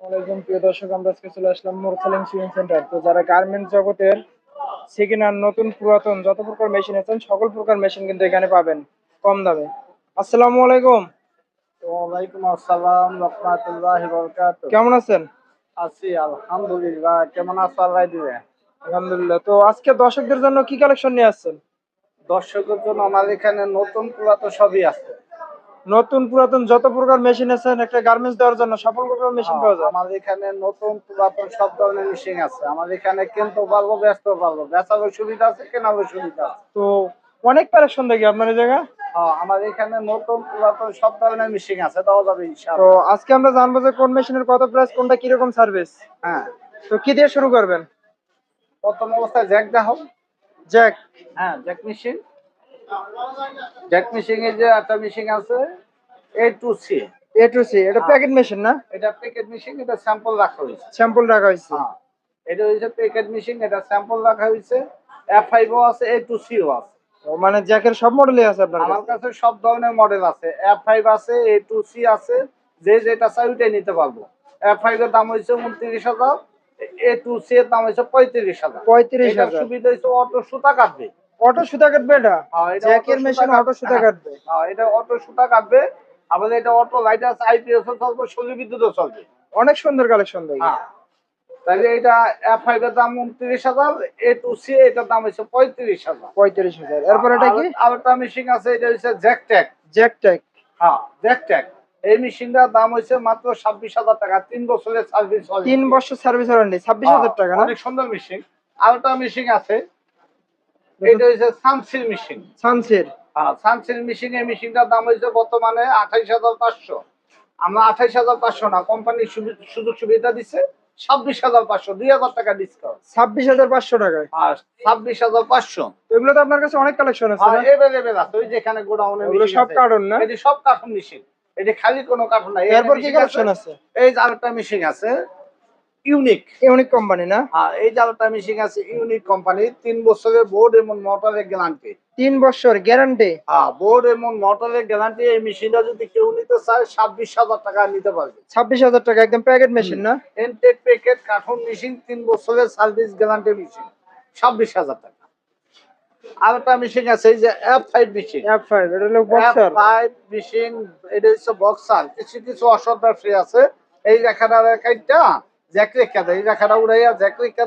ওয়ালাইকুম প্রিয় দর্শক আমরা আজকে চলে আসলাম মোরসালিং সুইং সেন্টার তো যারা গার্মেন্টস জগতের সেকেন্ড হ্যান্ড নতুন পুরাতন যত প্রকার মেশিন আছেন সকল প্রকার মেশিন কিন্তু এখানে পাবেন কম দামে। আসসালামু আলাইকুম। ওয়ালাইকুম আসসালাম রহমাতুল্লাহি বরকাত কেমন আছেন? আছি আলহামদুলিল্লাহ। কেমন আছো আল্লাহ দিবে? আলহামদুলিল্লাহ। তো আজকে দর্শকদের জন্য কি কালেকশন নিয়ে আসছেন? দর্শকের জন্য আমার এখানে নতুন পুরাতন সবই আছে। নতুন পুরাতন যত প্রকার মেশিন আছে একটা গার্মেন্টস দেওয়ার জন্য সকল প্রকার মেশিন পাওয়া যায়। আমাদের এখানে নতুন পুরাতন সব ধরনের মেশিন আছে। আমাদের এখানে কিনতে পারব ব্যস্ত পারব। বেচারও সুবিধা আছে কেনারও সুবিধা আছে। তো অনেক কালেকশন দেখি আপনার এই হ্যাঁ, আমার এখানে নতুন পুরাতন সব ধরনের মেশিন আছে দেওয়া যাবে তো আজকে আমরা জানব যে কোন মেশিনের কত প্রাইস কোনটা কীরকম সার্ভিস হ্যাঁ। তো কি দিয়ে শুরু করবেন? প্রথম অবস্থায় জ্যাক জ্যাক হ্যাঁ জ্যাক মেশিন জ্যাক মেশিন এর যে একটা মেশিন আছে A two C A two C এটা প্যাকেট মেশিন না? এটা প্যাকেট মেশিন এটা স্যাম্পল রাখা হয়েছে। স্যাম্পল রাখা হয়েছে। হ্যাঁ। এটা হচ্ছে প্যাকেট মেশিন এটা স্যাম্পল রাখা হয়েছে। এফ ফাইভ ও আছে এ টু সিও আছে। মানে জ্যাকের সব মডেলই আছে আপনার আমার কাছে? সব ধরনের মডেল আছে। এফ ফাইভ আছে এ টু সি আছে। যে যেটা চাই ওইটাই নিতে পারব। এফ ফাইভ এর দাম হয়েছে উনত্রিশ হাজার এ টু সি এর দাম হয়েছে পঁয়ত্রিশ হাজার। পঁয়ত্রিশ হাজার। সুবিধা হচ্ছে অটো সুতা কাটবে। অটো সুতা কাটবে এটা? হ্যাঁ, জ্যাকের মেশিন অটো সুতা কাটবে। হ্যাঁ এটা অটো সুতা কাটবে। আবার এটা অটো লাইট আছে আইপিএস চলবে সৌর বিদ্যুৎও চলবে। অনেক সুন্দর কালেকশন দেখি হ্যাঁ। তাহলে এটা এফ ফাইভ এর দাম উনত্রিশ হাজার এ টু সি এটার দাম হচ্ছে পঁয়ত্রিশ হাজার। পঁয়ত্রিশ হাজার। এরপর এটা কি? আর একটা মেশিন আছে এটা হচ্ছে জ্যাকট্যাক জ্যাক ট্যাক হ্যাঁ জ্যাকট্যাক এই মেশিনটার দাম হচ্ছে মাত্র ছাব্বিশ হাজার টাকা তিন বছরের সার্ভিস তিন বছর সার্ভিস ওয়ারেন্টি ছাব্বিশ হাজার টাকা অনেক সুন্দর মেশিন আর একটা মেশিন আছে এটা হচ্ছে সানসিল মেশিন সানসির হ্যাঁ সানসিল মেশিন এই মেশিনটার দাম হচ্ছে বর্তমানে আঠাইশ হাজার পাঁচশো। আমরা আঠাইশ হাজার পাঁচশো না কোম্পানি সুযোগ সুবিধা দিচ্ছে ছাব্বিশ হাজার পাঁচশো দুই হাজার টাকা ডিসকাউন্ট ছাব্বিশ হাজার পাঁচশো টাকায়। আর ছাব্বিশ হাজার পাঁচশো। এগুলো তো আপনার কাছে অনেক কালেকশন আছে এভেলেবেল আছে ওই যেখানে গোডাউনে সব কার্টন না? এটি সব কার্টুন মেশিন এটি খালি কোনো কার্টুন নাই এরপর কি কালেকশন আছে এই আরেকটা মেশিন আছে ইউনিক ইউনিক কোম্পানি না? হ্যাঁ এই আরেকটা মেশিন আছে ইউনিক কোম্পানি তিন বছরের বোর্ড এমন মোটরের গ্যারান্টি তিন বছর গ্যারান্টি হ্যাঁ বোর্ড এমন মোটরের গ্যারান্টি এই মেশিনটা যদি কেউ নিতে চায় ছাব্বিশ হাজার টাকা নিতে পারবে। ছাব্বিশ হাজার টাকা একদম প্যাকেট মেশিন না? এনটেক প্যাকেট কার্টুন মেশিন তিন বছরের সার্ভিস গ্যারান্টি মেশিন ছাব্বিশ হাজার টাকা। আরেকটা মেশিন আছে এই যে F five machine F five এটা হলো বক্সার ফাইভ মেশিন এটা হচ্ছে বক্সার কিছু কিছু অসদার ফ্রি আছে। এই রেখাটা রেখাটা জ্যাক রেখা দেয় এই রেখাটা উড়াইয়া জ্যাক রেখা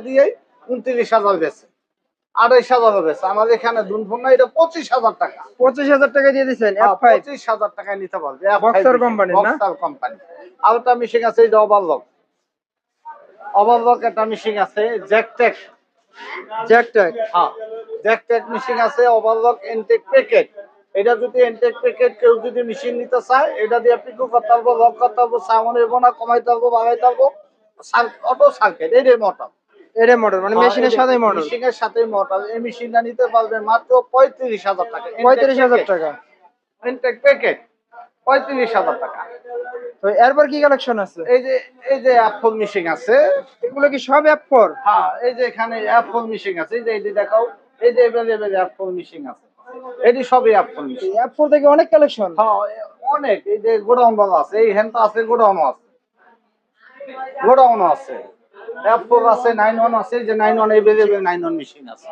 উনত্রিশ হাজার বেছে আড়াইশ হাজার বেছে আমার এখানে দুনফোন না এটা পঁচিশ হাজার টাকা। পঁচিশ হাজার টাকা দিয়ে দিচ্ছেন ফাইভ পঁচিশ হাজার টাকায় নিতে পারবে বক্সার কোম্পানি আর একটা মেশিন আছে এই যে ওভারলক ওভারলক একটা মেশিন আছে জ্যাকটেক জ্যাক ট্যাক হ্যাঁ জ্যাকটেক মেশিন আছে ওভারলক এনটেক প্যাকেট এটা যদি এনটেক প্যাকেট কেউ যদি মেশিন নিতে চায় এটা দিয়ে পিকু করতে পারব লক করতে পারব সামনে না কমাইতে পারব বাড়াইতে পারব অটো সার্কিট এটাই মোটর এটা মডেল মানে মেশিনের সাথে মডেল মেশিনের সাথে মোটর এই মেশিনটা নিতে পারবে মাত্র পঁয়ত্রিশ হাজার টাকা। পঁয়ত্রিশ হাজার টাকা। ইনটেক প্যাকেট পঁয়ত্রিশ হাজার টাকা। তো এরপর কি কালেকশন আছে? এই যে এই যে অ্যাপল মেশিন আছে। এগুলো কি সব অ্যাপ ফোর হ্যাঁ এই যে এখানে অ্যাপল মেশিন আছে। এই যে এই দেখাও এই যে এভেলেবেল অ্যাপল মেশিন আছে। এটি সবই অ্যাপল মেশিন অ্যাপ ফোর থেকে অনেক কালেকশন হ্যাঁ অনেক। এই যে গোডাউন বালা আছে এই হ্যান্ড আছে গোডাউন আছে। গোডাউনও আছে। নাইন ওয়ান আছে যে nine one available nine one machine আছে।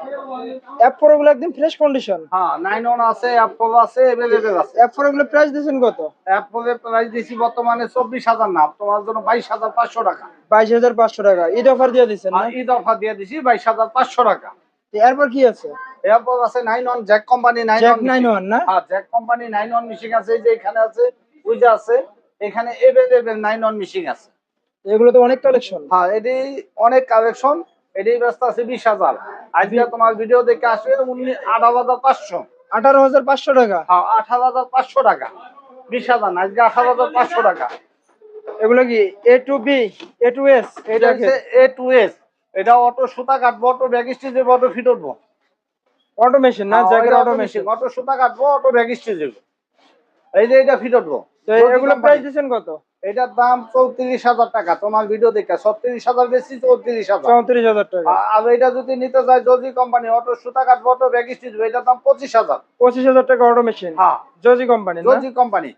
অ্যাপগুলো একদম ফ্রেশ কন্ডিশন হ্যাঁ নাইন ওয়ান আছে আছে এভেলেবেল আছে। অ্যাপ ফোরগুলো প্রাইস দিচ্ছেন কত? অ্যাপলের প্রাইস দিছি বর্তমানে চব্বিশ হাজার না তোমার জন্য বাইশ হাজার পাঁচশো টাকা। বাইশ হাজার পাঁচশো টাকা। ঈদ অফার দিয়ে দিচ্ছেন ঈদ অফার দিয়ে দিছি বাইশ হাজার পাঁচশো টাকা। এরপর কি আছে? এরপর আছে nine one Jack company nine Jack nine one না? হ্যাঁ জ্যাক কোম্পানি নাইন ওয়ান আছে যে এখানে আছে এখানে এভেলেবেল নাইন ওয়ান আছে। এগুলো তো অনেক কালেকশন হ্যাঁ এটি অনেক কালেকশন এটি ব্যস্ত আছে বিশ হাজার। আজকে তোমার ভিডিও দেখে আসবে আঠারো হাজার পাঁচশো। আঠারো হাজার পাঁচশো টাকা। হ্যাঁ আঠারো হাজার পাঁচশো টাকা। বিশ হাজার আজকে আঠারো হাজার পাঁচশো টাকা। এগুলো কি A two B A two S এটা হচ্ছে এ টু এস এটা অটো সুতা কাটবো অটো ব্যাগ স্টিচে অটো ফিট উঠবো। অটোমেশন না জ্যাকের অটোমেশন অটো সুতা কাটবো অটো ব্যাগ স্টিচে এই যে এটা ফিট উঠবো। তো এগুলো প্রাইস দিচ্ছেন কত? এটার দাম চৌত্রিশ হাজার টাকা। তোমার ভিডিও দেখে ছত্রিশ হাজার বেশি চৌত্রিশ হাজার। চৌত্রিশ হাজার টাকা। আর এটা যদি নিতে জজি কোম্পানি অটো সুতা কাটবো অটো ব্যাগ স্টিচ এটার দাম পঁচিশ হাজার। পঁচিশ হাজার টাকা হ্যাঁ। Juki company Juki company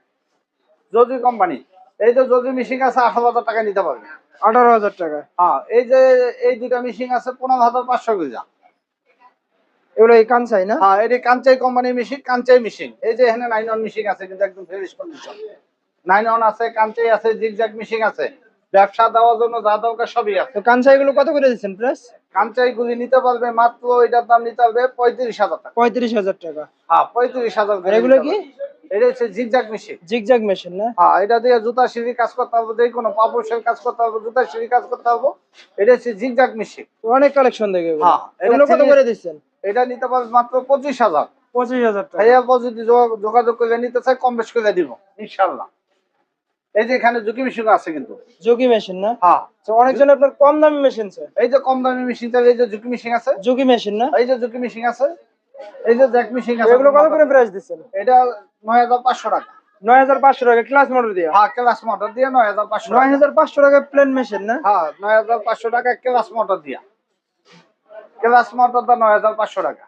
Juki company এই যে যদি মেশিন আছে আঠারো হাজার টাকা নিতে পারবে। আঠারো হাজার টাকা। হ্যাঁ এই যে এই দুটা মেশিন আছে পনেরো হাজার পাঁচশো কেজি এগুলো এই কানসাই না? হ্যাঁ এটি কাঞ্চাই কোম্পানির মেশিন কাঞ্চাই মেশিন এই যে এখানে নাইন অন মেশিন আছে কিন্তু একদম ফ্রেশ কন্ডিশন নাইন অন আছে কাঞ্চাই আছে জিগজ্যাগ মেশিন আছে। ব্যবসা দেওয়ার জন্য যা দরকার সবই আছে। তো কানসাই গুলো কত করে দিচ্ছেন প্রাইস কাঞ্চাই গুলি নিতে পারবে মাত্র এটার দাম নিতে পারবে পঁয়ত্রিশ হাজার টাকা। পঁয়ত্রিশ হাজার টাকা। হ্যাঁ পঁয়ত্রিশ হাজার এগুলো কি? এটা হচ্ছে জিগজ্যাগ মেশিন জিগজাগ মেশিন না? হ্যাঁ এটা দিয়ে জুতা সিঁড়ি কাজ করতে পারব যে কোনো পাপোশের কাজ করতে পারব জুতা সিঁড়ি কাজ করতে পারব এটা হচ্ছে জিগজ্যাগ মেশিন অনেক কালেকশন দেখে হ্যাঁ, এগুলো কত করে দিচ্ছেন এটা নিতে পারবে মাত্র পঁচিশ হাজার। পঁচিশ হাজার ভাইয়া যদি যোগাযোগ করে নিতে চাই কম বেশ করে দিব ইনশাল্লাহ এই যে এখানে মেশিন আছে কিন্তু। যোগী মেশিন না? হ্যাঁ। অনেকজন আপনার কম দামি মেশিন এই যে কম দামি মেশিন এই যে মেশিন আছে? যোগী মেশিন না? এই যে মেশিন আছে এই যে জ্যাক মেশিন আছে। এগুলো কত করে প্রাইস দিচ্ছেন? এটা নয় হাজার পাঁচশো টাকা। ক্লাস মোটর দিয়ে? হ্যাঁ ক্লাস মোটর টাকা। প্লেন মেশিন না? হ্যাঁ নয় হাজার পাঁচশো টাকা ক্লাস মোটর দিয়া। ক্লাস মোটর দা নয় হাজার পাঁচশো টাকা।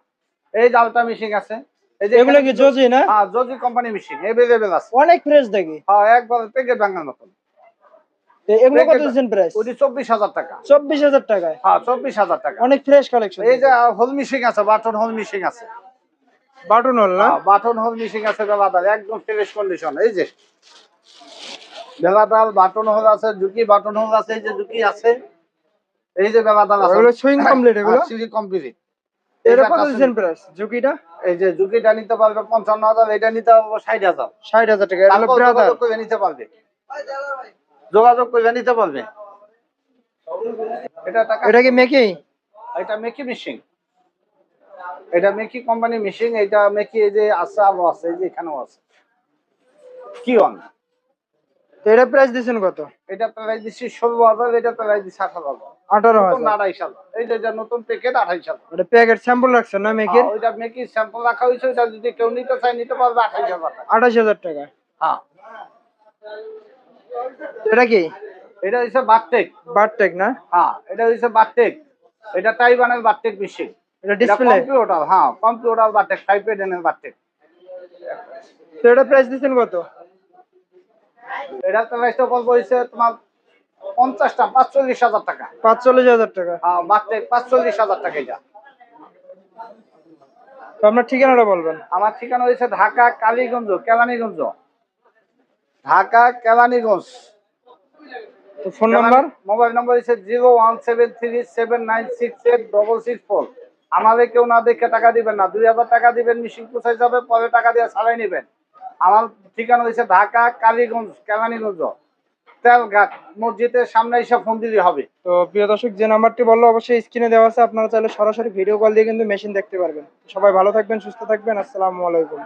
এই আলটা মেশিন আছে। এই যে এগুলো কি জজি না? হ্যাঁ জজি কোম্পানি মেশিন এভেলেবেল আছে। অনেক ফ্রেশ দেখি। হ্যাঁ একবার প্যাকেট ভাঙার মতন। এগুলো কত দিচ্ছেন প্রাইস ওটি চব্বিশ হাজার টাকা। চব্বিশ হাজার টাকায়? হ্যাঁ চব্বিশ হাজার টাকা। অনেক ফ্রেশ কালেকশন এই যে হোল মিশিং আছে বাটন হোল মিশিং আছে। বাটন হল না? বাটন হোল মিশিং আছে বেলাদার একদম ফ্রেশ কন্ডিশন এই যে। বেলাদার বাটন হোল আছে ঝুঁকি বাটন হোল আছে এই যে ঝুঁকি আছে। এই যে বেলাদার আছে। এগুলো সুইং কমপ্লিট এগুলো? সিঁড়ি কমপ্লিট এটা কত দিচ্ছেন প্রাইস ঝুঁকিটা? এই যে ঝুঁকিটা নিতে পারবে পঞ্চান্ন হাজার এটা নিতে পারবে ষাট হাজার। ষাট হাজার টাকা এটা ব্রাদার যোগাযোগ করে নিতে পারবে। যোগাযোগ করে নিতে পারবে। এটা টাকা এটা কি মেকি এটা মেকি মেশিন এটা মেকি কোম্পানি মেশিন এটা মেকি এই যে আছে আলো আছে এই যে এখানেও আছে। কি অন এটা প্রাইস দিচ্ছেন কত? এটা প্রাইস দিচ্ছি ষোলো হাজার এটা প্রাইস দিচ্ছি আঠারো হাজার। আঠারো নতুন হাজার। আড়াইশ হাজার এই যে এটা নতুন প্যাকেট হাজার এটা প্যাকেট স্যাম্পল রাখছেন না মেকির হ্যাঁ, ওইটা মেকি স্যাম্পল রাখা হয়েছে ওইটা যদি কেউ নিতে চায় নিতে পারবে আঠাইশ হাজার টাকা। আঠাশ হাজার টাকা? হ্যাঁ। এটা কি? এটা হচ্ছে বারটেক বারটেক না? হ্যাঁ এটা হচ্ছে বারটেক এটা টাইবানের বারটেক মেশিন এটা ডিসপ্লে কম্পিউটার হ্যাঁ কম্পিউটার বারটেক ফাইভ এর বারটেক তো এটা প্রাইস দিচ্ছেন কত? এটা প্রাইসটা তোমার পঞ্চাশটা পাঁচচল্লিশ হাজার টাকা। পাঁচচল্লিশ হাজার টাকা। হ্যাঁ পাঁচচল্লিশ হাজার টাকা এটা। তো আপনার ঠিকানাটা বলবেন। আমার ঠিকানা হয়েছে ঢাকা কালীগঞ্জ কেলানীগঞ্জ। ঢাকা কেলানীগঞ্জ। তো ফোন নাম্বার? মোবাইল নাম্বার হচ্ছে zero one seven three seven nine six eight double six four. আমাদের কেউ না দেখে টাকা দিবেন না। দুই হাজার টাকা দিবেন মেশিন কোথায় যাবে পরে টাকা দিয়ে সারাই নেবেন। আমার ঠিকানা হচ্ছে ঢাকা কালীগঞ্জ কেলানীগঞ্জ। মসজিদের সামনে এসে ফোন দিলে হবে। তো প্রিয় যে নাম্বারটি বলল, অবশ্যই স্ক্রিনে দেওয়া আছে। আপনারা চাইলে সরাসরি ভিডিও কল দিয়ে কিন্তু মেশিন দেখতে পারবেন। সবাই ভালো থাকবেন, সুস্থ থাকবেন। আসসালামু আলাইকুম।